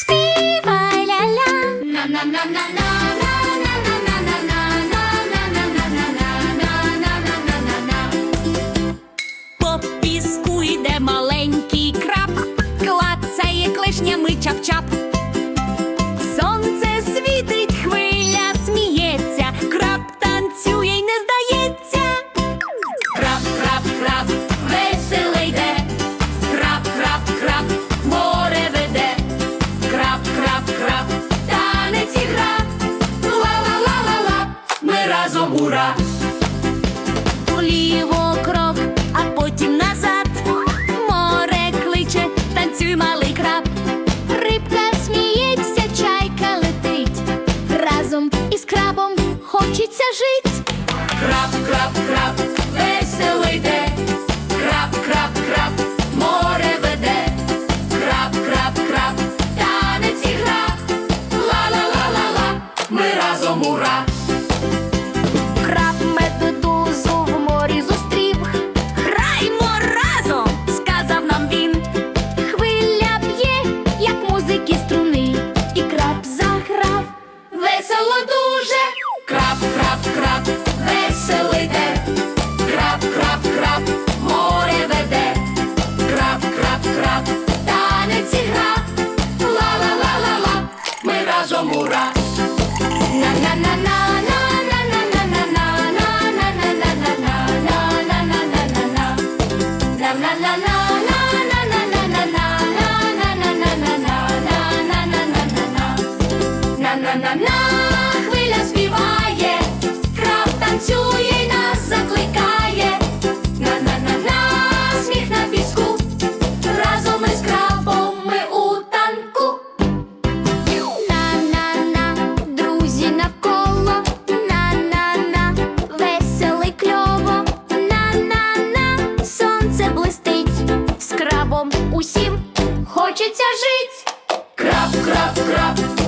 Співай ля-ля на на на на на культура. Вліво крок, а потім назад. Море кличе, танцюй малий краб. Рибка сміється, чайка летить. Разом із крабом хочеться жить. На хвиля співає, краб танцює. разом усім хочеться жить. Крап, крап, крап.